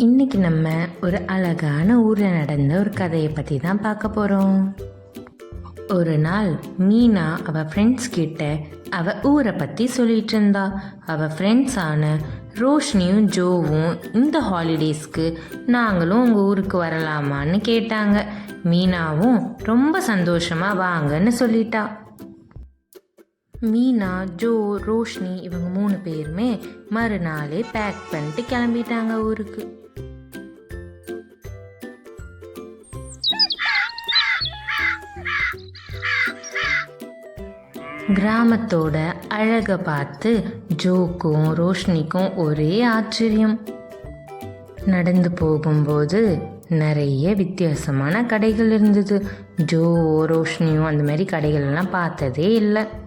இன்னைக்கு நம்ம ஒரு அழகான ஊரில் நடந்த ஒரு கதையை பற்றி தான் பார்க்க போகிறோம் ஒரு நாள் மீனா அவள் ஃப்ரெண்ட்ஸ் கிட்ட அவள் ஊரை பற்றி சொல்லிட்டு இருந்தா. அவள் ஃப்ரெண்ட்ஸான ரோஷினியும் ஜோவும் இந்த ஹாலிடேஸ்க்கு நாங்களும் உங்கள் ஊருக்கு வரலாமான்னு கேட்டாங்க. மீனாவும் ரொம்ப சந்தோஷமாக வாங்கன்னு சொல்லிட்டா. மீனா ஜோ ரோஷினி இவங்க மூணு பேருமே மறுநாளே பேக் பண்ணிட்டு கிளம்பிட்டாங்க ஊருக்கு. கிராமத்தோட அழகை பார்த்து ஜோக்கும் ரோஷினிக்கும் ஒரே ஆச்சரியம். நடந்து போகும்போது நிறைய வித்தியாசமான கடைகள் இருந்தது. ஜோ ரோஷினியும் அந்த மாதிரி கடைகள் எல்லாம் பார்த்ததே இல்லை.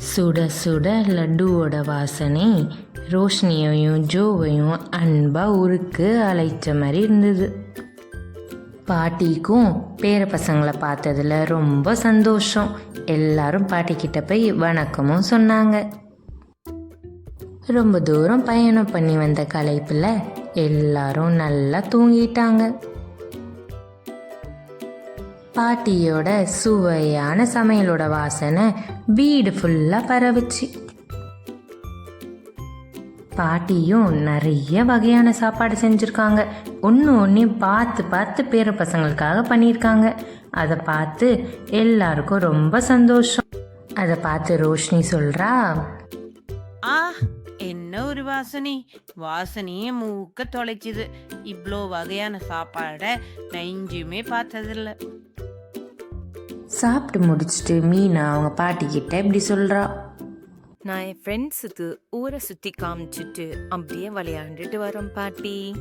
சுட சுட லட்டுவோட வாசனை ரோஷினியையும் ஜோவையும் அன்பாக ஊருக்கு அழைச்ச மாதிரி இருந்தது. பாட்டிக்கும் பேர பசங்களை பார்த்ததுல ரொம்ப சந்தோஷம். எல்லாரும் பாட்டிக்கிட்ட போய் வணக்கமும் சொன்னாங்க. ரொம்ப தூரம் பயணம் பண்ணி வந்த களைப்பில் எல்லாரும் நல்லா தூங்கிட்டாங்க. பாட்டியோட சுவையான சமையலோட வாசனை வீடு ஃபுல்லாக பரவுச்சு. பாட்டியும் நிறைய வகையான சாப்பாடு செஞ்சுருக்காங்க. ஒன்று ஒன்றையும் பார்த்து பார்த்து பேர பசங்களுக்காக பண்ணியிருக்காங்க அதை பார்த்து எல்லாருக்கும் ரொம்ப சந்தோஷம். அதை பார்த்து ரோஷினி சொல்கிறா ஆ என்ன ஒரு வாசனை. வாசனையே மூக்க தொலைச்சிது. இவ்வளோ வகையான சாப்பாடை நெஞ்சுமே பார்த்ததில்லை பார்த்ததில்ல. சாப்பிட்டு முடிச்சுட்டு மீனா அவங்க பாட்டி கிட்ட இப்படி சொல்கிறா நான் என் ஃப்ரெண்ட்ஸுக்கு ஊரை சுற்றி காமிச்சிட்டு அப்படியே விளையாண்டுட்டு வரோம் பாட்டி.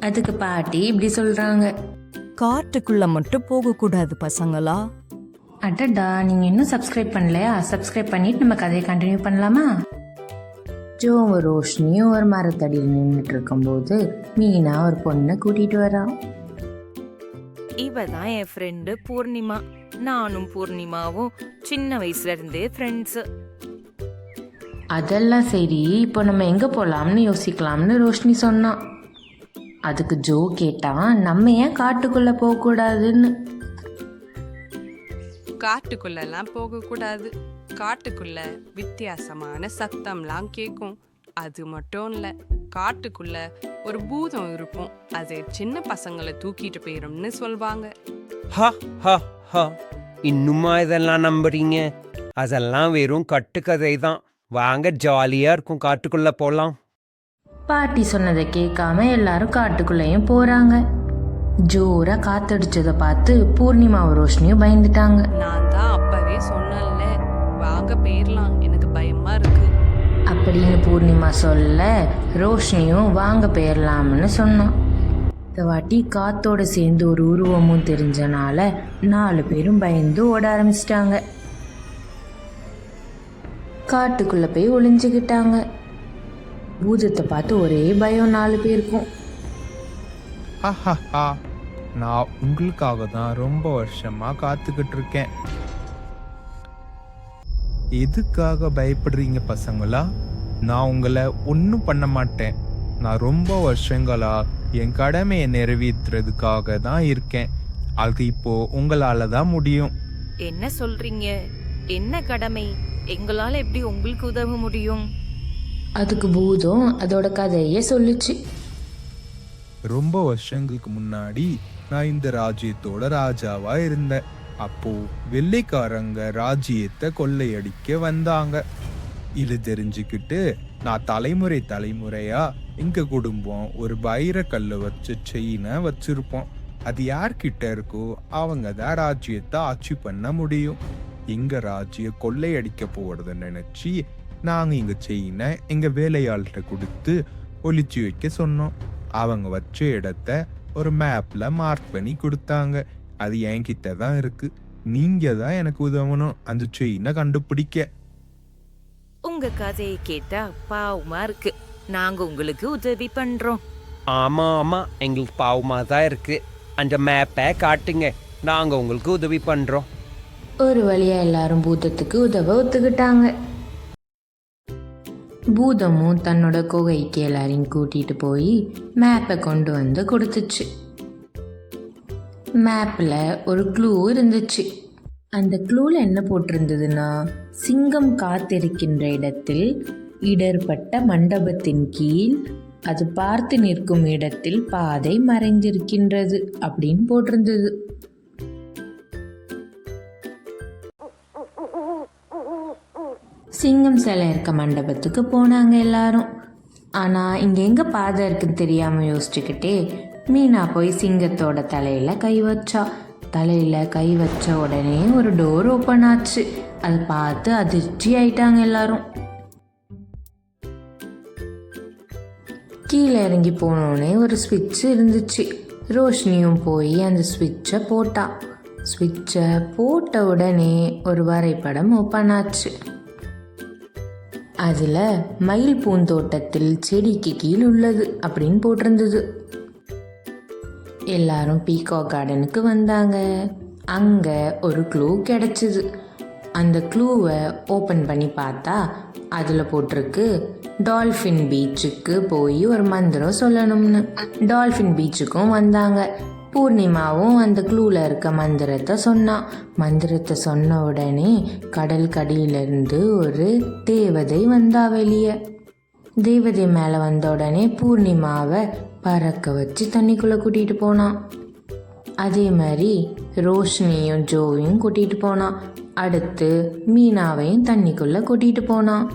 அதுக்கு பாட்டி இப்படி சொல்கிறாங்க காட்டுக்குள்ள மட்டும் போகக்கூடாது பசங்களா? அடடா நீங்கள் இன்னும் சப்ஸ்கிரைப் பண்ணலையா? சப்ஸ்கிரைப் பண்ணிட்டு நம்ம கதையை கண்டினியூ பண்ணலாமா? ஜோவும் ரோஷினியும் ஒரு மரத்தடியில் நின்றுட்டு இருக்கும்போது மீனா ஒரு பொண்ணை கூட்டிட்டு வரா இவ தான் என் ஃப்ரெண்டு பூர்ணிமா. நானும் பூர்ணிமாவும் சின்ன வயசுல இருந்தே ஃப்ரெண்ட்ஸு அதெல்லாம் சரி இப்போ நம்ம எங்கே போகலாம்னு யோசிக்கலாம்னு ரோஷினி சொன்னான் அதுக்கு ஜோ கேட்டான் நம்ம ஏன் காட்டுக்குள்ளே போகக்கூடாதுன்னு. காட்டுக்குள்ளெல்லாம் போகக்கூடாது. காட்டுக்குள்ள வித்தியாசமான சத்தம்லாம் கேட்கும் அது மட்டும் இல்லை காட்டுக்குள்ள ஒரு பூதம் இருக்கும். அது சின்ன பசங்களை தூக்கிட்டு போயிரும்னு சொல்வாங்க. ஹ ஹ ஹ. இன்னுமா இதெல்லாம் நம்புறீங்க? அதெல்லாம் வெறும் கட்டுக்கதை தான். வாங்க ஜாலியா இருக்கும் காட்டுக்குள்ள போலாம். பாட்டி சொன்னதை கேட்காம எல்லாரும் காட்டுக்குள்ளேயும் போகிறாங்க ஜோராக காத்தடிச்சதை பார்த்து பூர்ணிமாவும் ரோஷினியும் பயந்துட்டாங்க. நான் தான் அப்பவே அப்படின்னு பூர்ணிமா சொல்ல ரோஷினியும் வாங்க போயிடலாம்னு சொன்னான். இந்த வாட்டி காத்தோட சேர்ந்து ஒரு உருவமும் தெரிஞ்சனால நாலு பேரும் பயந்து ஓட ஆரம்பிச்சிட்டாங்க. காட்டுக்குள்ள போய் ஒளிஞ்சுக்கிட்டாங்க. பூதத்தை பார்த்து ஒரே பயம் நாலு பேருக்கும். நான் உங்களுக்காக தான் ரொம்ப வருஷமா காத்துக்கிட்டு இருக்கேன் எதுக்காக பயப்படுறீங்க பசங்களா? நான் உங்களை ஒன்றும் பண்ண மாட்டேன். நான் ரொம்ப வருஷங்களா என் கடமையை நிறைவேற்றுறதுக்காக தான் இருக்கேன். அது இப்போ உங்களால தான் முடியும். என்ன சொல்றீங்க? என்ன கடமை? எங்களால எப்படி உங்களுக்கு உதவ முடியும்? அதுக்கு பூதம் அதோட கதையை சொல்லுச்சு. ரொம்ப வருஷங்களுக்கு முன்னாடி நான் இந்த ராஜ்யத்தோட ராஜாவா இருந்தேன். அப்போ வெள்ளைக்காரங்க ராஜ்யத்தை கொள்ளையடிக்க வந்தாங்க. இது தெரிஞ்சுக்கிட்டு நான் தலைமுறை தலைமுறையா? எங்க குடும்பம் ஒரு வைரக்கல்லை வச்சு செயினை வச்சிருப்போம். அது யார்கிட்ட இருக்கோ அவங்க தான் ராஜ்யத்தை ஆட்சி பண்ண முடியும். எங்க ராஜ்ய கொள்ளையடிக்க போறத நினைச்சு நாங்க எங்க செயினை எங்க வேலையாள்கிட்ட கொடுத்து ஒழிச்சு வைக்க சொன்னோம். அவங்க வச்ச இடத்த ஒரு மேப்ல மார்க் பண்ணி கொடுத்தாங்க. அது என்கிட்ட தான் இருக்கு. நீங்க தான் எனக்கு உதவணும். அந்த செயினை கண்டுபிடிக்க. உங்க கதையை கேட்டா பாவமா இருக்கு. நாங்க உங்களுக்கு உதவி பண்றோம். ஆமா ஆமா. எங்களுக்கு பாவமா தான் இருக்கு. அந்த மேப்பை காட்டுங்க. நாங்க உங்களுக்கு உதவி பண்றோம். ஒரு வழியா எல்லாரும் பூதத்துக்கு உதவ ஒத்துக்கிட்டாங்க. பூதமும் தன்னோட குகைக்கு எல்லாரையும் கூட்டிட்டு போய் மேப்பை கொண்டு வந்து கொடுத்துச்சு. மேப்பில் ஒரு க்ளூ இருந்துச்சு. அந்த க்ளூவில் என்ன போட்டிருந்ததுன்னா சிங்கம் காத்திருக்கின்ற இடத்தில் இடர்பட்ட மண்டபத்தின் கீழ் அது பார்த்து நிற்கும் இடத்தில் பாதை மறைந்திருக்கின்றது அப்படின்னு போட்டிருந்தது. சிங்கம் சிலை இருக்க மண்டபத்துக்கு போனாங்க எல்லாரும். ஆனால் இங்கே எங்கே பாதை இருக்குன்னு தெரியாமல் யோசிச்சுக்கிட்டே மீனா போய் சிங்கத்தோட தலையில் கை வச்சா. தலையில் கை வச்ச உடனே ஒரு டோர் ஓப்பன் ஆச்சு. அதை பார்த்து அதிர்ச்சி ஆயிட்டாங்க எல்லாரும். கீழே இறங்கி போனோடனே ஒரு ஸ்விட்ச் இருந்துச்சு. ரோஷினியும் போய் அந்த ஸ்விட்சை போட்டா. ஸ்விட்சை போட்ட உடனே ஒரு வரைபடம் ஓப்பன் ஆச்சு. அதில் மயில் பூந்தோட்டத்தில் செடிக்கு கீழ் உள்ளது அப்படின்னு போட்டிருந்தது. எல்லாரும் பீகா கார்டனுக்கு வந்தாங்க. அங்கே ஒரு க்ளூ கிடச்சிது. அந்த க்ளூவை ஓப்பன் பண்ணி பார்த்தா அதில் போட்டிருக்கு டால்ஃபின் பீச்சுக்கு போய் ஒரு மந்திரம் சொல்லணும்னு. டால்ஃபின் பீச்சுக்கும் வந்தாங்க. பூர்ணிமாவும் அந்த க்ளூவில் இருக்க மந்திரத்தை சொன்னான் மந்திரத்தை சொன்ன உடனே கடல் கடியிலிருந்து ஒரு தேவதை வந்தா வெளியே. தேவதை மேலே வந்த உடனே பூர்ணிமாவை பறக்க வச்சு தண்ணிக்குள்ளே கூட்டிகிட்டு போனான். அதே மாதிரி ரோஷினியும் ஜோவையும் கூட்டிகிட்டு போனான். அடுத்து மீனாவையும் தண்ணிக்குள்ளே கூட்டிகிட்டு போனான்.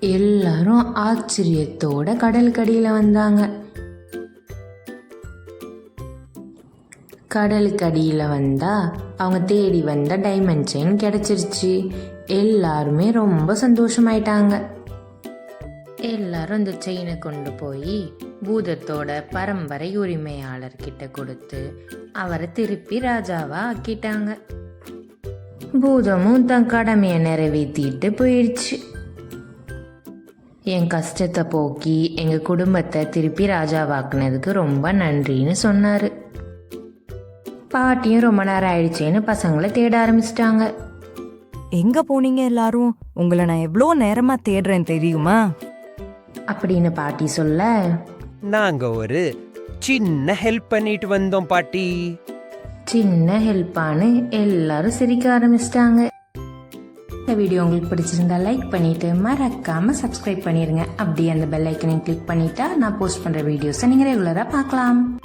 எல்லாரும் ஆச்சரியத்தோட கடலுக்கடியில் வந்தாங்க. கடலுக்கடியில் வந்தால் அவங்க தேடி வந்த டைமண்ட் செயின் கிடச்சிருச்சு. எல்லாருமே ரொம்ப சந்தோஷமாயிட்டாங்க. எல்லாரும் அந்த செயினை கொண்டு போய் பூதத்தோட பரம்பரை உரிமையாளர்கிட்ட கொடுத்து அவரை திருப்பி ராஜாவா ஆக்கிட்டாங்க. பூதமும் தன் கடமையை நிறைவேற்றிட்டு போயிடுச்சு என் கஷ்டத்தை போக்கி எங்கள் குடும்பத்தை திருப்பி ராஜாவாக்குனதுக்கு ரொம்ப நன்றின்னு சொன்னார். பாட்டியும் ரொம்ப நேரம் ஆயிடுச்சேன்னு பசங்களை தேட ஆரம்பிச்சிட்டாங்க. எங்க போனீங்க எல்லாரும்? உங்களை நான் எவ்வளோ நேரமா தேடுறேன் தெரியுமா? அப்படின்னு பாட்டி சொல்ல நாங்க ஒரு சின்ன ஹெல்ப் பண்ணிட்டு வந்தோம் பாட்டி. சின்ன ஹெல்ப்பான்னு எல்லாரும் சிரிக்க ஆரம்பிச்சிட்டாங்க. இந்த வீடியோ உங்களுக்கு பிடிச்சிருந்தா லைக் பண்ணிட்டு மறக்காம சப்ஸ்கிரைப் பண்ணிருங்க. அப்படியே அந்த பெல் ஐக்கனையும் கிளிக் பண்ணிட்டா நான் போஸ்ட் பண்ற வீடியோஸை நீங்க ரெகுலரா பார்க்கலாம்.